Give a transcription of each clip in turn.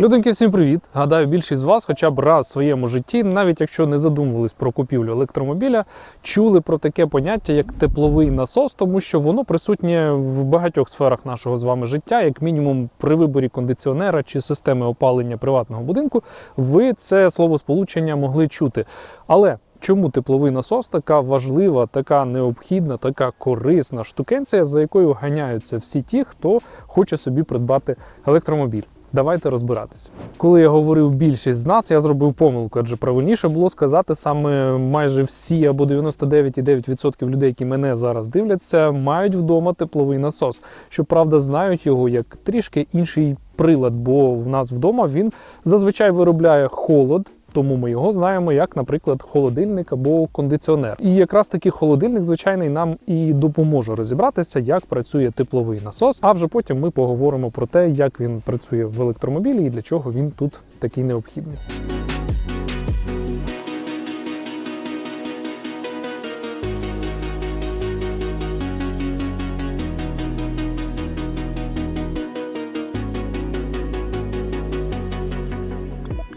Людинки, всім привіт! Гадаю, більшість з вас хоча б раз в своєму житті, навіть якщо не задумувались про купівлю електромобіля, чули про таке поняття, як тепловий насос, тому що воно присутнє в багатьох сферах нашого з вами життя, як мінімум при виборі кондиціонера чи системи опалення приватного будинку. Ви це словосполучення могли чути. Але Чому тепловий насос така важлива, така необхідна, така корисна штукенція, за якою ганяються всі ті, хто хоче собі придбати електромобіль? Давайте розбиратися. Коли я говорив більшість з нас, я зробив помилку, адже правильніше було сказати саме майже всі або 99,9% людей, які мене зараз дивляться, мають вдома тепловий насос. Щоправда, знають його як трішки інший прилад, бо в нас вдома він зазвичай виробляє холод. Тому ми його знаємо як, наприклад, холодильник або кондиціонер. І якраз таки холодильник, звичайний, нам і допоможе розібратися, як працює тепловий насос. А вже потім ми поговоримо про те, як він працює в електромобілі і для чого він тут такий необхідний.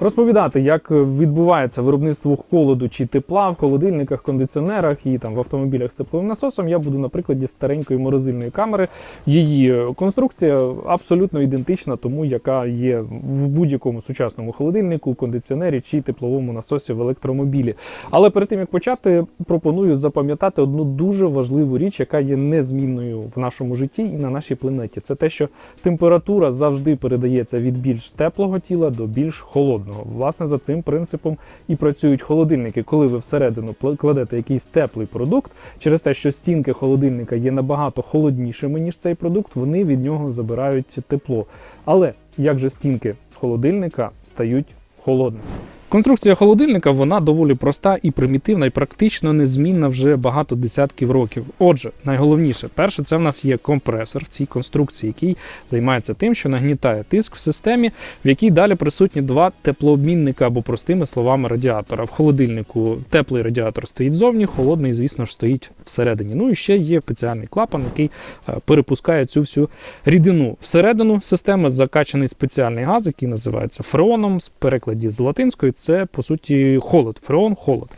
Розповідати, як відбувається виробництво холоду чи тепла в холодильниках, кондиціонерах і там в автомобілях з тепловим насосом, я буду на прикладі старенької морозильної камери. Її конструкція абсолютно ідентична тому, яка є в будь-якому сучасному холодильнику, кондиціонері чи тепловому насосі в електромобілі. Але перед тим як почати, пропоную запам'ятати одну дуже важливу річ, яка є незмінною в нашому житті і на нашій планеті. Це те, що температура завжди передається від більш теплого тіла до більш холодного. Власне, за цим принципом і працюють холодильники. Коли ви всередину кладете якийсь теплий продукт, через те, що стінки холодильника є набагато холоднішими, ніж цей продукт, вони від нього забирають тепло. Але як же стінки холодильника стають холодними? Конструкція холодильника вона доволі проста і примітивна, і практично незмінна вже багато десятків років. Отже, найголовніше, перше, це в нас є компресор в цій конструкції, який займається тим, що нагнітає тиск в системі, в якій далі присутні два теплообмінника або простими словами радіатора. В холодильнику теплий радіатор стоїть зовні, холодний, звісно ж, стоїть всередині. Ну і ще є спеціальний клапан, який е, перепускає цю всю рідину. Всередину системи закачаний спеціальний газ, який називається фреоном, з перекладі з латинської. Це по суті холод, фреон, холод.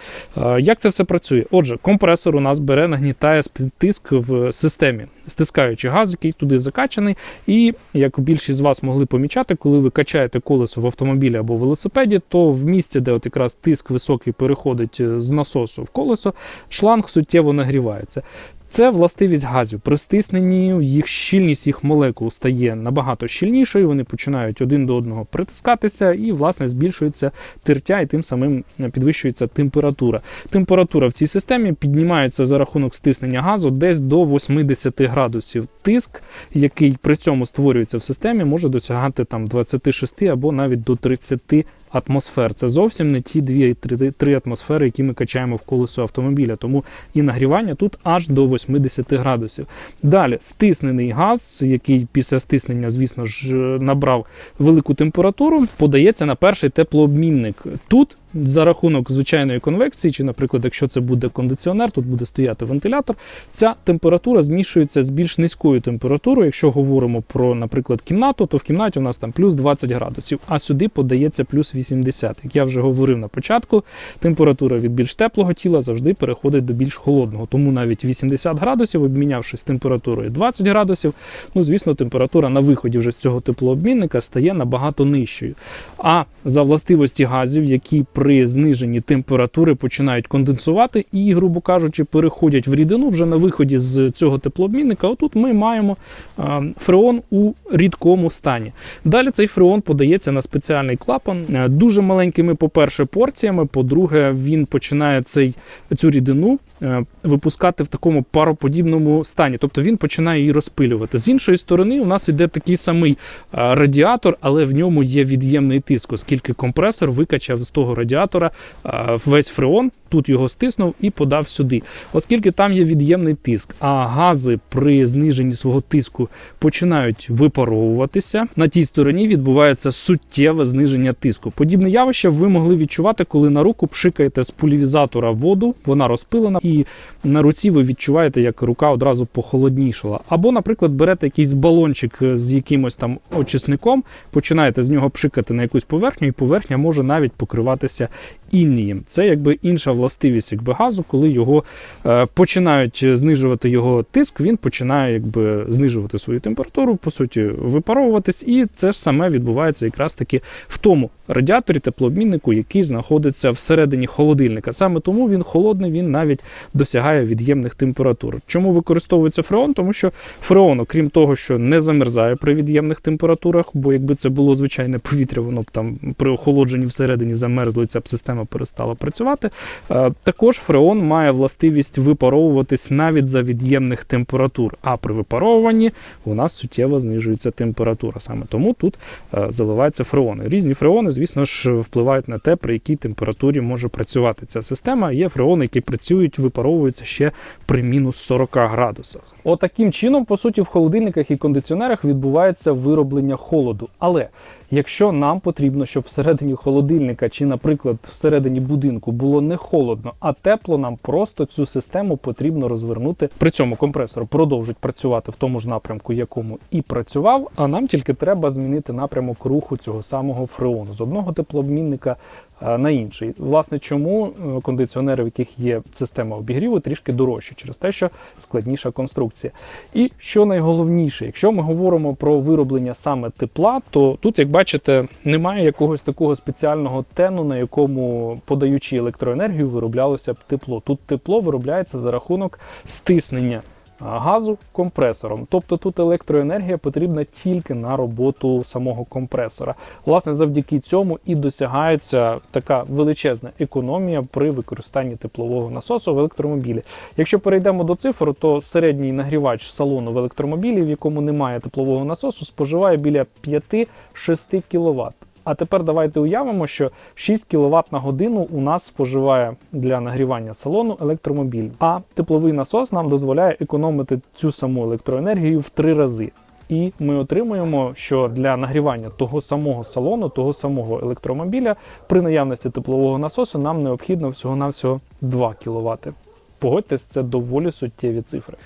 Як це все працює? Отже, компресор у нас бере, нагнітає тиск в системі, стискаючи газ, який туди закачаний. І як більшість з вас могли помічати, коли ви качаєте колесо в автомобілі або велосипеді, то в місці, де от якраз тиск високий переходить е, з насосу в колесо, шланг суттєво нагрівається. Це властивість газів. При стисненні їх щільність їх молекул стає набагато щільнішою. Вони починають один до одного притискатися, і власне збільшується тертя, і тим самим підвищується температура. Температура в цій системі піднімається за рахунок стиснення газу десь до 80 градусів. Тиск, який при цьому створюється в системі, може досягати там 26 або навіть до 30 атмосфер. Це зовсім не ті 2-3 атмосфери, які ми качаємо в колесо автомобіля. Тому і нагрівання тут аж до 80 градусів. Далі стиснений газ, який після стиснення, звісно ж, набрав велику температуру, подається на перший теплообмінник. Тут за рахунок звичайної конвекції, чи, наприклад, якщо це буде кондиціонер, тут буде стояти вентилятор, ця температура змішується з більш низькою температурою. Якщо говоримо про, наприклад, кімнату, то в кімнаті у нас там плюс 20 градусів, а сюди подається плюс 80. Як я вже говорив на початку, температура від більш теплого тіла завжди переходить до більш холодного. Тому навіть 80 градусів, обмінявшись температурою 20 градусів, ну звісно, температура на виході вже з цього теплообмінника стає набагато нижчою. А за властивості газів, які при зниженні температури починають конденсувати і, грубо кажучи, переходять в рідину вже на виході з цього теплообмінника. Отут ми маємо фреон у рідкому стані. Далі цей фреон подається на спеціальний клапан е, дуже маленькими, по-перше, порціями. По-друге, він починає цей, цю рідину випускати в такому пароподібному стані, тобто він починає її розпилювати. З іншої сторони, у нас іде такий самий е, радіатор, але в ньому є від'ємний тиск, оскільки компресор викачав з того радіатора е, весь фреон. Тут його стиснув і подав сюди. Оскільки там є від'ємний тиск, а гази при зниженні свого тиску починають випаровуватися. На тій стороні відбувається суттєве зниження тиску. Подібне явище ви могли відчувати, коли на руку пшикаєте з пульвізатора воду, вона розпилена, і на руці ви відчуваєте, як рука одразу похолоднішала. Або, наприклад, берете якийсь балончик з якимось там очисником, починаєте з нього пшикати на якусь поверхню, і поверхня може навіть покриватися іннієм. Це якби інша властивість якби газу, коли його е, починають знижувати його тиск, він починає якби знижувати свою температуру, по суті, випаровуватись, і це ж саме відбувається якраз таки в тому радіаторі теплообміннику, який знаходиться всередині холодильника. Саме тому він холодний, він навіть досягає від'ємних температур. Чому використовується фреон? Тому що фреон, окрім того, що не замерзає при від'ємних температурах, бо якби це було звичайне повітря, воно б там при охолодженні всередині замерзло, і ця б система перестала працювати. Е, Також фреон має властивість випаровуватись навіть за від'ємних температур. А при випаровуванні у нас суттєво знижується температура. Саме тому тут е, заливаються фреони. Різні фреони, звісно ж, впливають на те, при якій температурі може працювати ця система. Є фреони, які працюють, випаровуються ще при мінус 40 градусах. Отаким чином, по суті, в холодильниках і кондиціонерах відбувається вироблення холоду. Але якщо нам потрібно, щоб всередині холодильника чи, наприклад, всередині будинку було не холодно, а тепло, нам просто цю систему потрібно розвернути. При цьому компресор продовжить працювати в тому ж напрямку, якому і працював. А нам тільки треба змінити напрямок руху цього самого фреону з одного теплообмінника на інший. Власне, чому е, кондиціонери, в яких є система обігріву, трішки дорожчі через те, що складніша конструкція. І що найголовніше, якщо ми говоримо про вироблення саме тепла, то тут, як бачите, немає якогось такого спеціального тену, на якому подаючи електроенергію, вироблялося б тепло. Тут тепло виробляється за рахунок стиснення газу компресором. Тобто тут електроенергія потрібна тільки на роботу самого компресора. Власне, завдяки цьому і досягається така величезна економія при використанні теплового насосу в електромобілі. Якщо перейдемо до цифр, то середній нагрівач салону в електромобілі, в якому немає теплового насосу, споживає біля 5-6 кВт. А тепер давайте уявимо, що 6 кВт на годину у нас споживає для нагрівання салону електромобіль. А тепловий насос нам дозволяє економити цю саму електроенергію в три рази. І ми отримуємо, що для нагрівання того самого салону, того самого електромобіля, при наявності теплового насосу нам необхідно всього-навсього 2 кВт. Погодьтесь, це доволі суттєві цифри.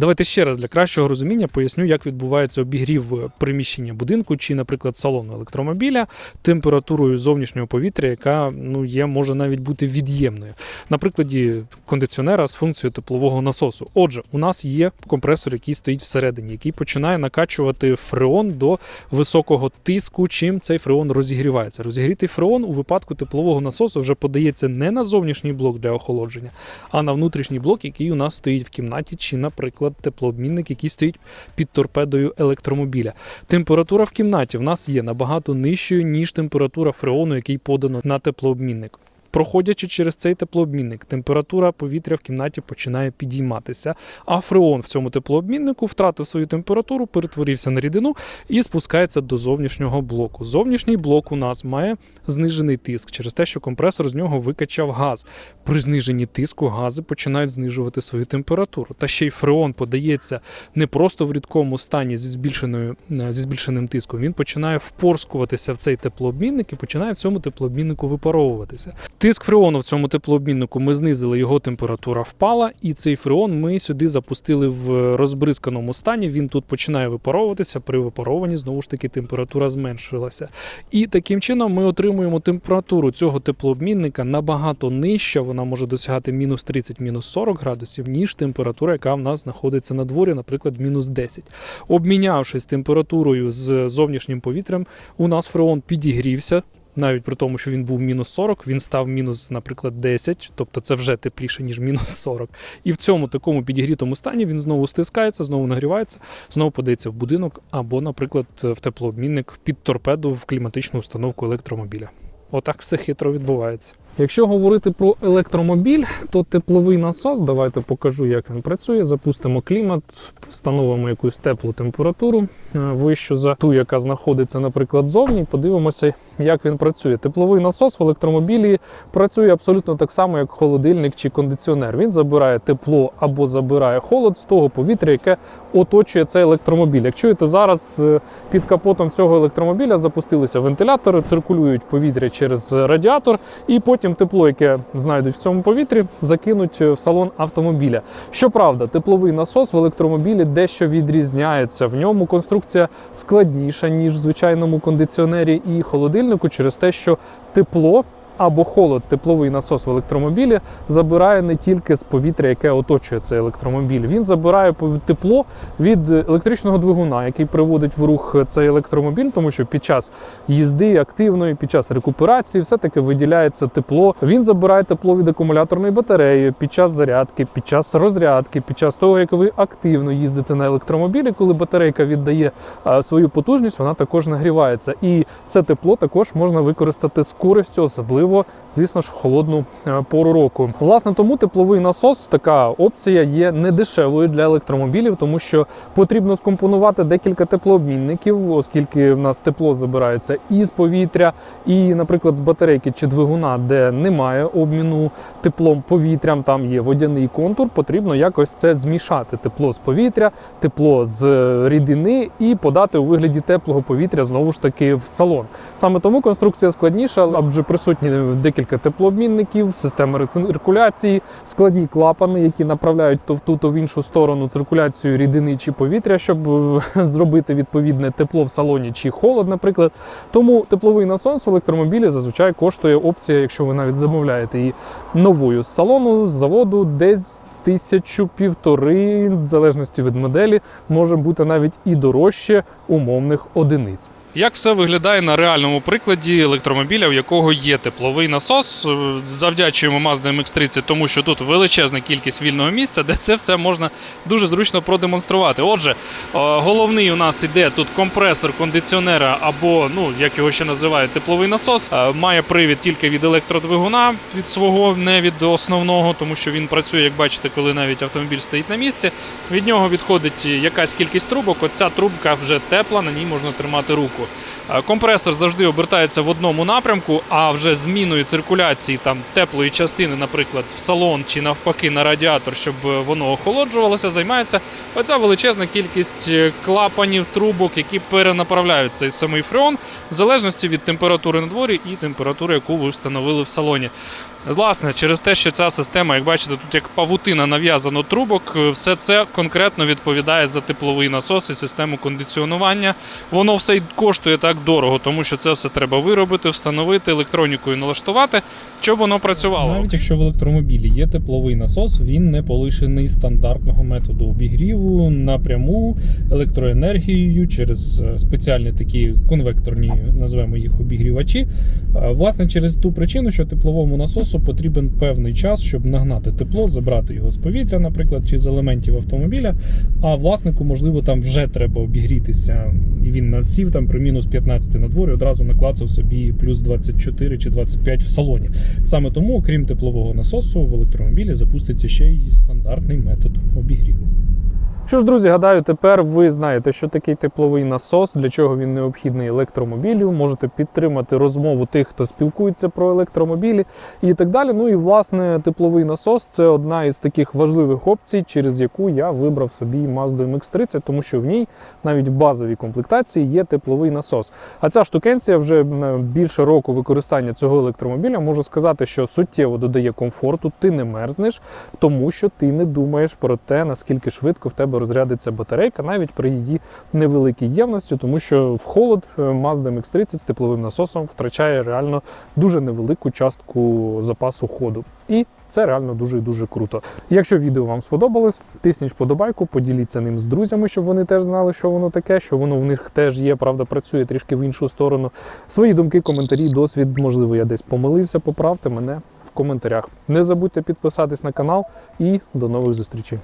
Давайте ще раз для кращого розуміння поясню, як відбувається обігрів приміщення будинку чи, наприклад, салону електромобіля температурою зовнішнього повітря, яка ну є, може навіть бути від'ємною. На прикладі кондиціонера з функцією теплового насосу. Отже, у нас є компресор, який стоїть всередині, який починає накачувати фреон до високого тиску, чим цей фреон розігрівається. Розігрітий фреон у випадку теплового насосу вже подається не на зовнішній блок для охолодження, а на внутрішній блок, який у нас стоїть в кімнаті, чи, наприклад, теплообмінник, який стоїть під торпедою електромобіля. Температура в кімнаті в нас є набагато нижчою, ніж температура фреону, який подано на теплообмінник. Проходячи через цей теплообмінник, температура повітря в кімнаті починає підійматися, а фреон в цьому теплообміннику втратив свою температуру, перетворився на рідину і спускається до зовнішнього блоку. Зовнішній блок у нас має знижений тиск через те, що компресор з нього викачав газ. При зниженні тиску гази починають знижувати свою температуру. Та ще й фреон подається не просто в рідкому стані зі збільшеною е, зі збільшеним тиском. Він починає впорскуватися в цей теплообмінник і починає в цьому теплообміннику випаровуватися. Тиск фреону в цьому теплообміннику ми знизили, його температура впала, і цей фреон ми сюди запустили в розбризканому стані. Він тут починає випаровуватися. При випарованні знову ж таки температура зменшилася. І таким чином ми отримуємо температуру цього теплообмінника набагато нижча. Вона може досягати мінус 30, мінус 40 градусів, ніж температура, яка в нас знаходиться на дворі, наприклад, мінус 10. Обмінявшись температурою з зовнішнім повітрям, у нас фреон підігрівся. Навіть при тому, що він був мінус 40, він став мінус, наприклад, 10, тобто це вже тепліше, ніж мінус 40. І в цьому такому підігрітому стані він знову стискається, знову нагрівається, знову подається в будинок або, наприклад, в теплообмінник під торпеду в кліматичну установку електромобіля. Отак все хитро відбувається. Якщо говорити про електромобіль, то тепловий насос, давайте покажу, як він працює. Запустимо клімат, встановимо якусь теплу температуру е, вищу за ту, яка знаходиться, наприклад, зовні. Подивимося, як він працює. Тепловий насос в електромобілі працює абсолютно так само, як холодильник чи кондиціонер. Він забирає тепло або забирає холод з того повітря, яке оточує цей електромобіль. Як чуєте, зараз е, під капотом цього електромобіля запустилися вентилятори, циркулюють повітря через радіатор, і потім тепло, яке знайдуть в цьому повітрі, закинуть в салон автомобіля. Щоправда, тепловий насос в електромобілі дещо відрізняється. В ньому конструкція складніша ніж в звичайному кондиціонері і холодильнику, через те, що тепло. Або холод, тепловий насос в електромобілі забирає не тільки з повітря, яке оточує цей електромобіль. Він забирає тепло від електричного двигуна, який приводить в рух цей електромобіль, тому що під час їзди активної, під час рекуперації, все-таки виділяється тепло. Він забирає тепло від акумуляторної батареї під час зарядки, під час розрядки, під час того, як ви активно їздите на електромобілі, коли батарейка віддає свою потужність, вона також нагрівається. І це тепло також можна використати з користю, особливо, звісно ж, в холодну е, пору року. Власне, тому тепловий насос, така опція є недешевою для електромобілів, тому що потрібно скомпонувати декілька теплообмінників, оскільки в нас тепло забирається і з повітря, і, наприклад, з батарейки чи двигуна, де немає обміну теплом повітрям, там є водяний контур. Потрібно якось це змішати: тепло з повітря, тепло з е, рідини і подати у вигляді теплого повітря знову ж таки в салон. Саме тому конструкція складніша, адже присутні декілька теплообмінників, система рециркуляції, складні клапани, які направляють то в ту, то в іншу сторону циркуляцію рідини чи повітря, щоб е, зробити відповідне тепло в салоні чи холод, наприклад. Тому тепловий насос в електромобілі зазвичай коштує опція, якщо ви навіть замовляєте її новою з салону, з заводу, десь. Тисячу півтори, в залежності від моделі, може бути навіть і дорожче умовних одиниць. Як все виглядає на реальному прикладі електромобіля, у якого є тепловий насос? Е, Завдячуємо Mazda MX-30, тому що тут величезна кількість вільного місця, де це все можна дуже зручно продемонструвати. Отже, е, головний у нас іде тут компресор кондиціонера або, ну як його ще називають, тепловий насос. Е, Має привід тільки від електродвигуна від свого, не від основного, тому що він працює, як бачите, коли навіть автомобіль стоїть на місці. Від нього відходить якась кількість трубок. Оця трубка вже тепла, на ній можна тримати руку. Е, Компресор завжди обертається в одному напрямку, а вже зміною циркуляції там теплої частини, наприклад, в салон чи навпаки на радіатор, щоб воно охолоджувалося, займається оця величезна кількість е, клапанів, трубок, які перенаправляють цей самий фреон в залежності від температури на дворі і температури, яку ви встановили в салоні. Власне, через те, що ця система, як бачите, тут як павутина нав'язано трубок, е, все це конкретно відповідає за тепловий насос і систему кондиціонування. Воно все й коштує так дорого, тому що це все треба виробити, встановити, електронікою налаштувати, щоб воно працювало. Навіть якщо в електромобілі є тепловий насос, він не полишений стандартного методу обігріву напряму електроенергією через е, спеціальні такі конвекторні, назвемо їх обігрівачі. Власне, через ту причину, що тепловому насосу потрібен певний час, щоб нагнати тепло, забрати його з повітря, наприклад, чи з елементів автомобіля. А власнику, можливо, там вже треба обігрітися, і він насів там при мінус 15 на дворі, одразу наклацав собі плюс 24 чи 25 в салоні. Саме тому, окрім теплового насосу, в електромобілі запуститься ще й стандартний метод обігріву. Що ж, друзі, гадаю, тепер ви знаєте, що такий тепловий насос, для чого він необхідний електромобілю. Можете підтримати розмову тих, хто спілкується про електромобілі і так далі. Ну і власне тепловий насос це одна із таких важливих опцій, через яку я вибрав собі Mazda MX-30, тому що в ній навіть в базовій комплектації є тепловий насос. А ця штукенція вже е, більше року використання цього електромобіля можу сказати, що суттєво додає комфорту, ти не мерзнеш, тому що ти не думаєш про те, наскільки швидко в тебе розрядиться батарейка, навіть при її невеликій ємності, тому що в холод е, Mazda MX-30 з тепловим насосом втрачає реально дуже невелику частку запасу ходу. І це реально дуже і дуже круто. Якщо відео вам сподобалось, тисніть вподобайку, поділіться ним з друзями, щоб вони теж знали, що воно таке, що воно в них теж є, правда, працює трішки в іншу сторону. Свої думки, коментарі, досвід, можливо, я десь помилився, поправте мене в коментарях. Не забудьте підписатись на канал і до нових зустрічей.